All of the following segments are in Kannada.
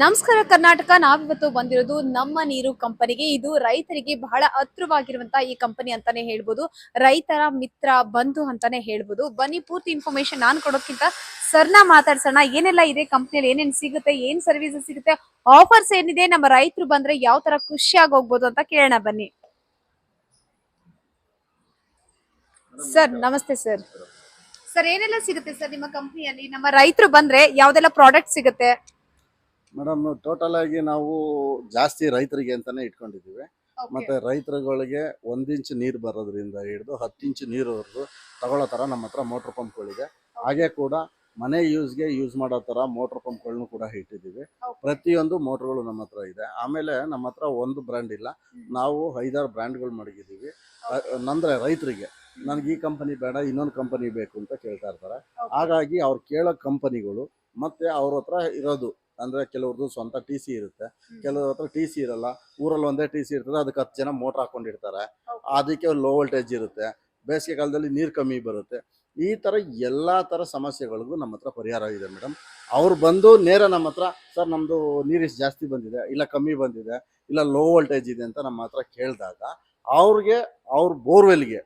ನಮಸ್ಕಾರ, ಕರ್ನಾಟಕ. ನಾವಿವತ್ತು ಬಂದಿರೋದು ನಮ್ಮ ನೀರು ಕಂಪನಿಗೆ. ಇದು ರೈತರಿಗೆ ಬಹಳ ಹತ್ರವಾಗಿರುವಂತಹ ಈ ಕಂಪನಿ ಅಂತಾನೆ ಹೇಳ್ಬೋದು. ರೈತರ ಮಿತ್ರ, ಬಂಧು ಅಂತಾನೆ ಹೇಳ್ಬೋದು. ಬನ್ನಿ, ಪೂರ್ತಿ ಇನ್ಫಾರ್ಮೇಶನ್ ನಾನು ಕೊಡೋಕ್ಕಿಂತ ಸರ್ನ ಮಾತಾಡ್ಸೋಣ. ಏನೆಲ್ಲ ಇದೆ ಕಂಪ್ನಿಯಲ್ಲಿ? ಏನೇನ್ ಸಿಗುತ್ತೆ? ಏನ್ ಸರ್ವಿಸ್ ಸಿಗುತ್ತೆ? ಆಫರ್ಸ್ ಏನಿದೆ? ನಮ್ಮ ರೈತರು ಬಂದ್ರೆ ಯಾವ ತರ ಖುಷಿಯಾಗಿ ಹೋಗ್ಬೋದು ಅಂತ ಕೇಳೋಣ ಬನ್ನಿ. ಸರ್ ನಮಸ್ತೆ ಸರ್ ಸರ್ ಏನೆಲ್ಲ ಸಿಗುತ್ತೆ ಸರ್ ನಿಮ್ಮ ಕಂಪ್ನಿಯಲ್ಲಿ? ನಮ್ಮ ರೈತರು ಬಂದ್ರೆ ಯಾವ್ದೆಲ್ಲ ಪ್ರಾಡಕ್ಟ್ ಸಿಗುತ್ತೆ? ಮೇಡಮ್ ಟೋಟಲ್ ಆಗಿ ನಾವು ಜಾಸ್ತಿ ರೈತರಿಗೆ ಅಂತಾನೆ ಇಟ್ಕೊಂಡಿದ್ದೀವಿ. ಮತ್ತೆ ರೈತರುಗಳಿಗೆ ಒಂದ್ ಇಂಚ್ ನೀರು ಬರೋದ್ರಿಂದ ಹಿಡಿದು ಹತ್ತು ಇಂಚ್ ನೀರುವರೆಗೂ ತಗೊಳ್ಳೋ ತರ ನಮ್ಮ ಹತ್ರ ಮೋಟರ್ ಪಂಪ್ಗಳಿದೆ ಹಾಗೆ ಕೂಡ ಮನೆ ಯೂಸ್ಗೆ ಯೂಸ್ ಮಾಡೋ ತರ ಮೋಟರ್ ಪಂಪ್ಗಳನ್ನು ಕೂಡ ಇಟ್ಟಿದ್ದೀವಿ. ಪ್ರತಿಯೊಂದು ಮೋಟರ್ಗಳು ನಮ್ಮ ಹತ್ರ ಇದೆ. ಆಮೇಲೆ ನಮ್ಮ ಹತ್ರ ಒಂದು ಬ್ರ್ಯಾಂಡ್ ಇಲ್ಲ. ನಾವು ಐದಾರು ಬ್ರ್ಯಾಂಡ್ಗಳು ಮಡಗಿದ್ದೀವಿ ಮಡಗಿದೀವಿ ನಂದ್ರೆ ರೈತರಿಗೆ ನನಗೆ ಈ ಕಂಪನಿ ಬೇಡ ಇನ್ನೊಂದು ಕಂಪನಿ ಬೇಕು ಅಂತ ಕೇಳ್ತಾ ಇರ್ತಾರೆ. ಹಾಗಾಗಿ ಅವ್ರು ಕೇಳೋ ಕಂಪನಿಗಳು ಮತ್ತೆ ಅವ್ರ ಹತ್ರ ಇರೋದು. ಅಂದ್ರೆ ಕೆಲವ್ರದ್ದು ಸ್ವಂತ ಟಿ ಸಿ ಇರುತ್ತೆ. ಕೆಲವ್ರ ಹತ್ರ ಟಿ ಸಿ ಇರಲ್ಲ. ಊರಲ್ಲಿ ಒಂದೇ ಟಿ ಸಿ ಇರ್ತದೆ ಅದಕ್ಕೆ ಹತ್ತು ಜನ ಮೋಟರ್ ಹಾಕೊಂಡಿರ್ತಾರೆ ಅದಕ್ಕೆ ಲೋ ವೋಲ್ಟೇಜ್ ಇರುತ್ತೆ. ಬೇಸಿಗೆ ಕಾಲದಲ್ಲಿ ನೀರು ಕಮ್ಮಿ ಬರುತ್ತೆ. ಈ ಥರ ಎಲ್ಲ ಥರ ಸಮಸ್ಯೆಗಳಿಗೂ ನಮ್ಮ ಹತ್ರ ಪರಿಹಾರ ಇದೆ ಮೇಡಮ್. ಅವ್ರು ಬಂದು ನೇರ ನಮ್ಮ ಹತ್ರ ಸರ್ ನಮ್ಮದು ನೀರಿಷ್ಟು ಜಾಸ್ತಿ ಬಂದಿದೆ ಇಲ್ಲ ಕಮ್ಮಿ ಬಂದಿದೆ ಇಲ್ಲ ಲೋ ವೋಲ್ಟೇಜ್ ಇದೆ ಅಂತ ನಮ್ಮ ಹತ್ರ ಕೇಳಿದಾಗ ಅವ್ರಿಗೆ ಅವ್ರ ಬೋರ್ವೆಲ್ಗೆ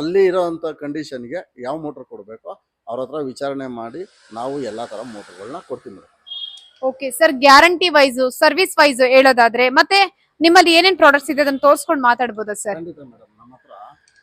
ಅಲ್ಲಿ ಇರೋವಂಥ ಕಂಡೀಷನ್ಗೆ ಯಾವ ಮೋಟ್ರ್ ಕೊಡಬೇಕೋ ಅವ್ರ ಹತ್ರ ವಿಚಾರಣೆ ಮಾಡಿ ನಾವು ಎಲ್ಲ ಥರ ಮೋಟ್ರ್ಗಳನ್ನ ಕೊಡ್ತೀವಿ madam. Okay sir guarantee wise service wise ಹೇಳೋದಾದ್ರೆ ಮತ್ತೆ ನಿಮ್ಮಲ್ಲಿ ಏನೇನ್ ಪ್ರಾಡಕ್ಟ್ಸ್ ಇದೆ ಅದನ್ನ ತೋರಿಸ್ಕೊಂಡು ಮಾತಾಡ್ಬೋದಾ ಸರ್ ಖಂಡಿತ ಮೇಡಮ್ ನಮ್ಮ ಹತ್ರ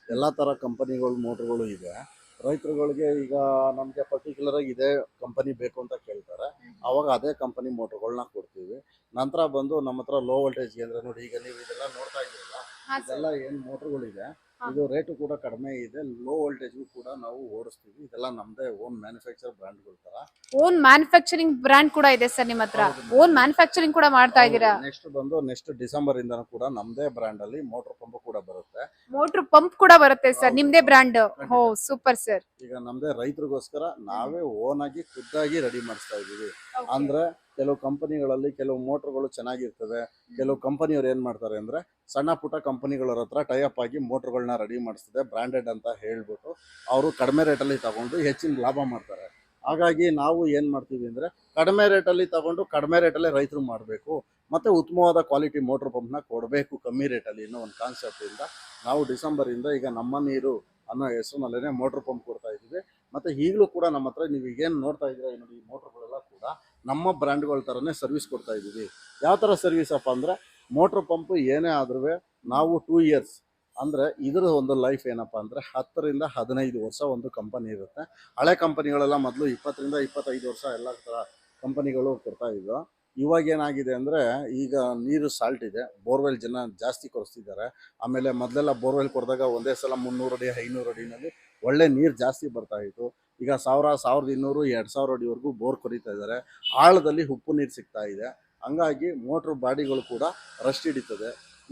ಎಲ್ಲ ಥರ ಕಂಪನಿಗಳು ಮೋಟರ್ಗಳು ಇದೆ. ರೈತರುಗಳಿಗೆ ಈಗ ನಮಗೆ ಪರ್ಟಿಕ್ಯುಲರ್ ಆಗಿ ಇದೇ ಕಂಪನಿ ಬೇಕು ಅಂತ ಕೇಳ್ತಾರೆ. ಅವಾಗ ಅದೇ ಕಂಪನಿ ಮೋಟರ್ಗಳನ್ನ ಕೊಡ್ತೀವಿ. ನಂತರ ಬಂದು ನಮ್ಮ ಹತ್ರ ಲೋ ವೋಲ್ಟೇಜ್ ಅಂದ್ರೆ ನೋಡಿ ಈಗ ನೀವು ಇದೆಲ್ಲ ನೋಡ್ತಾ ಇದ್ದೀರಲ್ಲ ಇದೆಲ್ಲ ಏನು ಮೋಟರ್ಗಳಿದೆ. ಇದು ರೇಟು ಕೂಡ ಕಡಿಮೆ ಇದೆ. ಲೋ ವೋಲ್ಟೇಜ್ಗೂ ಕೂಡ ನಾವು ಓಡಿಸ್ತೀವಿ. ಇದೆಲ್ಲ ನಮ್ದೇ ಓನ್ ಮ್ಯಾನುಫ್ಯಾಕ್ಚರ್ ಬ್ರ್ಯಾಂಡ್ಗಳು ತರ. ಓನ್ ಮ್ಯಾನುಫ್ಯಾಕ್ಚರಿಂಗ್ ಬ್ರ್ಯಾಂಡ್ ಕೂಡ ಇದೆ ಸರ್ ನಿಮ್ಮ ಹತ್ರ. ಓನ್ ಮ್ಯಾನುಫ್ಯಾಕ್ಚರಿಂಗ್ ಕೂಡ ಮಾಡ್ತಾ ಇದ್ದೀರಾ? ನೆಕ್ಸ್ಟ್ ಬಂದು ನೆಕ್ಸ್ಟ್ ಡಿಸೆಂಬರ್ ಇಂದ ಕೂಡ ನಮ್ದೇ ಬ್ರ್ಯಾಂಡ್ ಅಲ್ಲಿ ಮೋಟರ್ ಪಂಪ್ ಕೂಡ ಬರುತ್ತೆ. ಮೋಟರ್ ಪಂಪ್ ಕೂಡ ಬರುತ್ತೆ ಸರ್. ನಿಮ್ದೇ ಬ್ರ್ಯಾಂಡ್ ಓ ಸೂಪರ್ ಸರ್. ಈಗ ನಮ್ದೇ ರೈತರಿಗೋಸ್ಕರ ನಾವೇ ಓನ್ ಆಗಿ ಖುದ್ದಾಗಿ ರೆಡಿ ಮಾಡಿಸ್ತಾ ಇದೀವಿ ಅಂದ್ರೆ ಕೆಲವು ಕಂಪನಿಗಳಲ್ಲಿ ಕೆಲವು ಮೋಟರ್ಗಳು ಚೆನ್ನಾಗಿರ್ತದೆ. ಕೆಲವು ಕಂಪನಿಯವ್ರು ಏನ್ ಮಾಡ್ತಾರೆ ಅಂದ್ರೆ ಸಣ್ಣ ಪುಟ್ಟ ಕಂಪನಿಗಳ ಹತ್ರ ಟೈಅಪ್ ಆಗಿ ಮೋಟರ್ಗಳನ್ನ ರೆಡಿ ಮಾಡಿಸ್ತದೆ ಬ್ರಾಂಡೆಡ್ ಅಂತ ಹೇಳ್ಬಿಟ್ಟು ಅವರು ಕಡಿಮೆ ರೇಟಲ್ಲಿ ತಗೊಂಡು ಹೆಚ್ಚಿನ ಲಾಭ ಮಾಡ್ತಾರೆ. ಹಾಗಾಗಿ ನಾವು ಏನ್ ಮಾಡ್ತೀವಿ ಅಂದ್ರೆ ಕಡಿಮೆ ರೇಟಲ್ಲಿ ತಗೊಂಡು ಕಡಿಮೆ ರೇಟಲ್ಲೇ ರೈತರು ಮಾಡಬೇಕು, ಮತ್ತೆ ಉತ್ತಮವಾದ ಕ್ವಾಲಿಟಿ ಮೋಟರ್ ಪಂಪ್ನ ಕೊಡಬೇಕು ಕಮ್ಮಿ ರೇಟಲ್ಲಿ ಅನ್ನೋ ಒಂದು ಕಾನ್ಸೆಪ್ಟ್ ಇಂದ ನಾವು ಡಿಸೆಂಬರ್ ಇಂದ ಈಗ ನಮ್ಮ ನೀರು ಅನ್ನೋ ಹೆಸರಿನಲ್ಲೇ ಮೋಟರ್ ಪಂಪ್ ಕೊಡ್ತಾ ಇದ್ದೀವಿ. ಮತ್ತೆ ಈಗಲೂ ಕೂಡ ನಮ್ಮ ಹತ್ರ ನೀವು ಈಗೇನು ನೋಡ್ತಾ ಇದ್ದೀರಾ ನೋಡಿ ಈ ಮೋಟ್ರ್ಗಳೆಲ್ಲ ಕೂಡ ನಮ್ಮ ಬ್ರ್ಯಾಂಡ್ಗಳ ಥರನೇ ಸರ್ವಿಸ್ ಕೊಡ್ತಾ ಇದ್ದೀವಿ. ಯಾವ ಥರ ಸರ್ವಿಸ್ ಅಪ್ಪ ಅಂದರೆ, ಮೋಟ್ರ್ ಪಂಪ್ ಏನೇ ಆದ್ರೂ ನಾವು ಟೂ ಇಯರ್ಸ್ ಅಂದರೆ ಇದರ ಒಂದು ಲೈಫ್ ಏನಪ್ಪ ಅಂದರೆ, ಹತ್ತರಿಂದ ಹದಿನೈದು ವರ್ಷ ಒಂದು ಕಂಪನಿ ಇರುತ್ತೆ. ಹಳೆ ಕಂಪನಿಗಳೆಲ್ಲ ಮೊದಲು ಇಪ್ಪತ್ತರಿಂದ ಇಪ್ಪತ್ತೈದು ವರ್ಷ ಎಲ್ಲ ಥರ ಕಂಪನಿಗಳು ಕೊಡ್ತಾ ಇದ್ವು. ಇವಾಗ ಏನಾಗಿದೆ ಅಂದರೆ, ಈಗ ನೀರು ಸಾಲ್ಟ್ ಇದೆ, ಬೋರ್ವೆಲ್ ಜನ ಜಾಸ್ತಿ ಕೊಡಿಸ್ತಿದ್ದಾರೆ ಆಮೇಲೆ ಮೊದಲೆಲ್ಲ ಬೋರ್ವೆಲ್ ಕೊಡಿದಾಗ ಒಂದೇ ಸಲ ಮುನ್ನೂರು ಅಡಿ, ಐನೂರು ಅಡಿನಲ್ಲಿ ಒಳ್ಳೆ ನೀರು ಜಾಸ್ತಿ ಬರ್ತಾ ಇತ್ತು. ಈಗ ಸಾವಿರ, ಸಾವಿರದ ಇನ್ನೂರು, ಎರಡು ಸಾವಿರ ಅಡಿವರೆಗೂ ಬೋರ್ ಕೊರಿತಾ ಇದ್ದಾರೆ. ಆಳದಲ್ಲಿ ಉಪ್ಪು ನೀರು ಸಿಗ್ತಾ ಇದೆ. ಹಂಗಾಗಿ ಮೋಟ್ರ್ ಬಾಡಿಗಳು ಕೂಡ ರಸ್ಟ್ ಹಿಡಿತದೆ.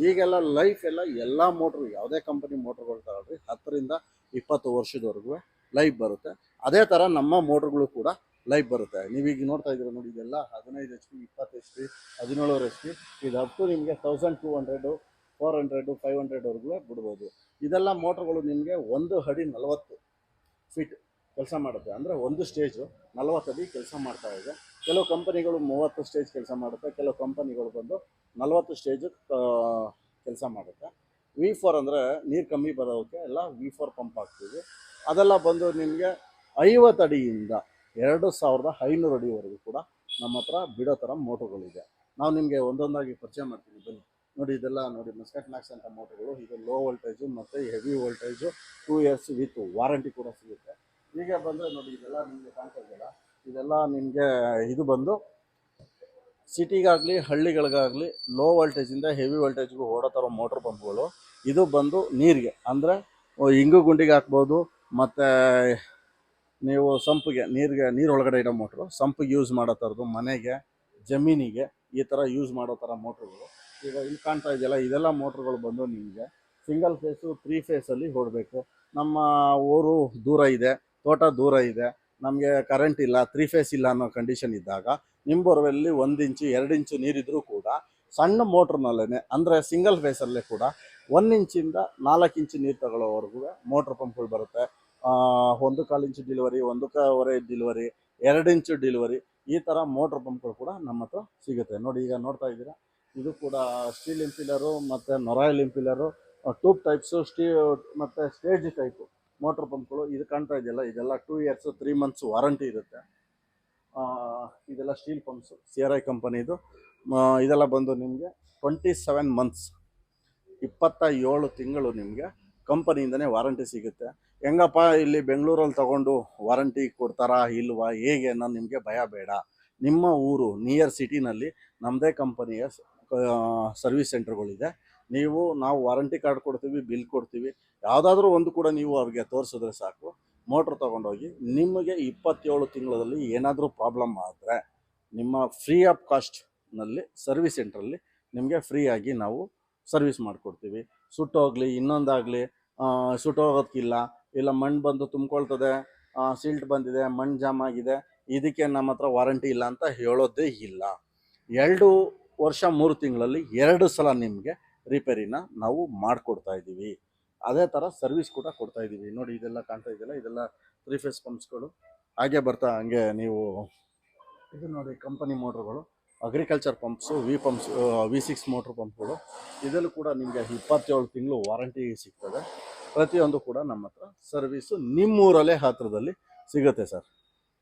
ಈಗೆಲ್ಲ ಲೈಫ್ ಎಲ್ಲ ಎಲ್ಲ ಮೋಟ್ರು, ಯಾವುದೇ ಕಂಪನಿ ಮೋಟ್ರ್ಗಳು ತಗೊಳ್ರಿ, ಹತ್ತರಿಂದ ಇಪ್ಪತ್ತು ವರ್ಷದವರೆಗೂ ಲೈಫ್ ಬರುತ್ತೆ. ಅದೇ ಥರ ನಮ್ಮ ಮೋಟ್ರ್ಗಳು ಕೂಡ ಲೈಫ್ ಬರುತ್ತೆ. ನೀವೀಗ ನೋಡ್ತಾ ಇದ್ದೀರ ನೋಡಿ, ಇದೆಲ್ಲ ಹದಿನೈದು ಎಚ್ ಪಿ, ಇಪ್ಪತ್ತು ಎಚ್ ಪಿ, ಹದಿನೇಳುವರೆ ಎಚ್ ಪಿ. ಇದು ಅಪ್ ಟು ನಿಮಗೆ thousand two hundred four hundred five ಹಂಡ್ರೆಡ್ವರೆಗೂ ಬಿಡ್ಬೋದು. ಇದೆಲ್ಲ ಮೋಟ್ರ್ಗಳು ನಿಮಗೆ ಒಂದು ಅಡಿ ನಲವತ್ತು ಫೀಟ್ ಕೆಲಸ ಮಾಡುತ್ತೆ. ಅಂದರೆ ಒಂದು ಸ್ಟೇಜು ನಲವತ್ತು ಅಡಿ ಕೆಲಸ ಮಾಡ್ತಾ ಇದೆ. ಕೆಲವು ಕಂಪನಿಗಳು ಮೂವತ್ತು ಸ್ಟೇಜ್ ಕೆಲಸ ಮಾಡುತ್ತೆ. ಕೆಲವು ಕಂಪನಿಗಳು ಬಂದು ನಲವತ್ತು ಸ್ಟೇಜು ಕೆಲಸ ಮಾಡುತ್ತೆ. ವಿ ಫೋರ್ ಅಂದರೆ ನೀರು ಕಮ್ಮಿ ಬರೋಕ್ಕೆ ಎಲ್ಲ ವಿ ಫೋರ್ ಪಂಪ್ ಹಾಕ್ತೀವಿ. ಅದೆಲ್ಲ ಬಂದು ನಿಮಗೆ ಐವತ್ತು ಅಡಿಯಿಂದ ಎರಡು ಸಾವಿರದ ಐನೂರು ಅಡಿವರೆಗೂ ಕೂಡ ನಮ್ಮ ಹತ್ರ ಬಿಡೋ ಥರ ಮೋಟರ್ಗಳಿದೆ ನಾವು ನಿಮಗೆ ಒಂದೊಂದಾಗಿ ಪರಿಚಯ ಮಾಡ್ತೀವಿ ಬನ್ನಿ. ನೋಡಿ, ಇದೆಲ್ಲ ನೋಡಿ ಮಸ್ಕಟ್ ಮ್ಯಾಕ್ಸ್ ಅಂತ ಮೋಟರ್ಗಳು ಇದು ಲೋ ವೋಲ್ಟೇಜು ಮತ್ತು heavy voltage two years with warranty ಕೂಡ ಸಿಗುತ್ತೆ. ಈಗ ಬಂದರೆ ನೋಡಿ, ಇದೆಲ್ಲ ನಿಮಗೆ ಕಾಣ್ತಾ ಇದೆಯಲ್ಲ? ಇದೆಲ್ಲ ನಿಮಗೆ ಇದು ಬಂದು ಸಿಟಿಗಾಗಲಿ, ಹಳ್ಳಿಗಳಿಗಾಗಲಿ ಲೋ ವೋಲ್ಟೇಜಿಂದ ಹೆವಿ ವೋಲ್ಟೇಜ್ಗೂ ಓಡೋ ಥರ ಮೋಟ್ರ್ ಪಂಪ್ಗಳು ಇದು ಬಂದು ನೀರಿಗೆ. ಅಂದರೆ ಇಂಗು ಗುಂಡಿಗೆ ಹಾಕ್ಬೋದು, ಮತ್ತು ನೀವು ಸಂಪಿಗೆ, ನೀರಿಗೆ ನೀರೊಳಗಡೆ ಇಡೋ ಮೋಟ್ರು ಸಂಪಿಗೆ ಯೂಸ್ ಮಾಡೋ ಥರದ್ದು ಮನೆಗೆ, ಜಮೀನಿಗೆ ಈ ಥರ ಯೂಸ್ ಮಾಡೋ ಥರ ಮೋಟ್ರುಗಳು ಈಗ ಇಲ್ಲಿ ಕಾಣ್ತಾ ಇದೆಯಲ್ಲ, ಇದೆಲ್ಲ ಮೋಟ್ರುಗಳು ಬಂದು ನಿಮಗೆ ಸಿಂಗಲ್ ಫೇಸು ತ್ರೀ ಫೇಸಲ್ಲಿ ಓಡಬೇಕು ನಮ್ಮ ಊರು ದೂರ ಇದೆ. ತೋಟ ದೂರ ಇದೆ, ನಮಗೆ ಕರೆಂಟ್ ಇಲ್ಲ ತ್ರೀ ಫೇಸ್ ಇಲ್ಲ ಅನ್ನೋ ಕಂಡೀಷನ್ ಇದ್ದಾಗ ನಿಮ್ಮ ಬೋರ್ವೆಲ್ಲಿ ಒಂದು ಇಂಚು, ಎರಡು ಇಂಚು ನೀರಿದ್ರೂ ಕೂಡ ಸಣ್ಣ ಮೋಟ್ರ್ನಲ್ಲೇ ಅಂದರೆ ಸಿಂಗಲ್ ಫೇಸಲ್ಲೇ ಕೂಡ ಒಂದು ಇಂಚಿಂದ ನಾಲ್ಕು ಇಂಚು ನೀರು ತಗೊಳ್ಳೋವರೆಗೂ ಮೋಟ್ರ್ ಪಂಪ್ಗಳು ಬರುತ್ತೆ. ಒಂದು ಕಾಲು ಇಂಚು ಡಿಲಿವರಿ ಒಂದು ಕಾವರೆ ಡಿಲಿವರಿ ಎರಡು ಇಂಚು ಡಿಲಿವರಿ ಈ ಥರ ಮೋಟ್ರ್ ಪಂಪ್ಗಳು ಕೂಡ ನಮ್ಮ ಹತ್ರ ಸಿಗುತ್ತೆ. ನೋಡಿ, ಈಗ ನೋಡ್ತಾ ಇದ್ದೀರಾ? ಇದು ಕೂಡ ಸ್ಟೀಲ್ ಇಂಪಿಲರು ಮತ್ತು ನೊರಾಯಿಲ್ ಇಂಪಿಲರು ಟ್ಯೂಬ್ ಟೈಪ್ಸು ಸ್ಟೀ ಮತ್ತು ಸ್ಟೇಜ್ ಟೈಪು ಮೋಟ್ರ್ ಪಂಪ್ಗಳು, ಇದು ಕಾಣ್ತಾ ಇದೆಯಲ್ಲ, ಇದೆಲ್ಲ two years three months warranty ಇರುತ್ತೆ. ಇದೆಲ್ಲ steel pumps C R I ಕಂಪನಿದು ಇದೆಲ್ಲ ಬಂದು ನಿಮಗೆ ಟ್ವೆಂಟಿ ಸೆವೆನ್ ಮಂತ್ಸ್ ಇಪ್ಪತ್ತ ಏಳು ತಿಂಗಳು ನಿಮಗೆ ಕಂಪನಿಯಿಂದನೇ ವಾರಂಟಿ ಸಿಗುತ್ತೆ. ಹೆಂಗಪ್ಪ, ಇಲ್ಲಿ ಬೆಂಗಳೂರಲ್ಲಿ ತಗೊಂಡು ವಾರಂಟಿ ಕೊಡ್ತಾರಾ, ಇಲ್ವಾ, ಹೇಗೆ ಅನ್ನೋ ನಿಮಗೆ ಭಯ ಬೇಡ. ನಿಮ್ಮ ಊರು ನಿಯರ್ ಸಿಟಿನಲ್ಲಿ ನಮ್ಮದೇ ಕಂಪನಿಯ ಸರ್ವಿಸ್ ಸೆಂಟರ್ಗಳಿದೆ ನೀವು, ನಾವು ವಾರಂಟಿ ಕಾರ್ಡ್ ಕೊಡ್ತೀವಿ ಬಿಲ್ ಕೊಡ್ತೀವಿ. ಯಾವುದಾದ್ರೂ ಒಂದು ಕೂಡ ನೀವು ಅವ್ರಿಗೆ ತೋರಿಸಿದ್ರೆ ಸಾಕು. ಮೋಟ್ರ್ ತೊಗೊಂಡೋಗಿ ನಿಮಗೆ ಇಪ್ಪತ್ತೇಳು ತಿಂಗಳಲ್ಲಿ ಏನಾದರೂ ಪ್ರಾಬ್ಲಮ್ ಆದರೆ ನಿಮ್ಮ ಫ್ರೀ ಆಫ್ ಕಾಸ್ಟ್ನಲ್ಲಿ ಸರ್ವಿಸ್ ಸೆಂಟ್ರಲ್ಲಿ ನಿಮಗೆ ಫ್ರೀಯಾಗಿ ನಾವು ಸರ್ವಿಸ್ ಮಾಡಿಕೊಡ್ತೀವಿ. ಸುಟ್ಟೋಗಲಿ, ಇನ್ನೊಂದಾಗಲಿ ಸುಟ್ಟೋಗೋದಕ್ಕಿಲ್ಲ ಇಲ್ಲ ಮಣ್ಣು ಬಂದು ತುಂಬ್ಕೊಳ್ತದೆ ಸಿಲ್ಟ್ ಬಂದಿದೆ, ಮಣ್ಣು ಜಾಮ್ ಆಗಿದೆ, ಇದಕ್ಕೆ ನಮ್ಮ ಹತ್ರ ವಾರಂಟಿ ಇಲ್ಲ ಅಂತ ಹೇಳೋದೇ ಇಲ್ಲ. ಎರಡು ವರ್ಷ ಮೂರು ತಿಂಗಳಲ್ಲಿ ಎರಡು ಸಲ ನಿಮಗೆ ರಿಪೇರಿನ ನಾವು ಮಾಡಿಕೊಡ್ತಾ ಇದ್ದೀವಿ ಅದೇ ಥರ ಸರ್ವಿಸ್ ಕೂಡ ಕೊಡ್ತಾ ಇದ್ದೀವಿ. ನೋಡಿ, ಇದೆಲ್ಲ ಕಾಣ್ತಾ ಇದೆಯಲ್ಲ, ಇದೆಲ್ಲ ತ್ರೀ ಫೇಸ್ ಪಂಪ್ಸ್ಗಳು ಹಾಗೆ ಬರ್ತಾ ಹಂಗೆ ನೀವು ಇದು ನೋಡಿ company ಮೋಟ್ರುಗಳು agriculture pumps V pumps V six motor ಪಂಪ್ಗಳು ಇದರಲ್ಲೂ ಕೂಡ ನಿಮಗೆ ಇಪ್ಪತ್ತೇಳು ತಿಂಗಳು ವಾರಂಟಿ ಸಿಗ್ತದೆ. ಪ್ರತಿಯೊಂದು ಕೂಡ ನಮ್ಮ ಹತ್ರ ಸರ್ವಿಸು ನಿಮ್ಮೂರಲ್ಲೇ ಹತ್ರದಲ್ಲಿ ಸಿಗುತ್ತೆ ಸರ್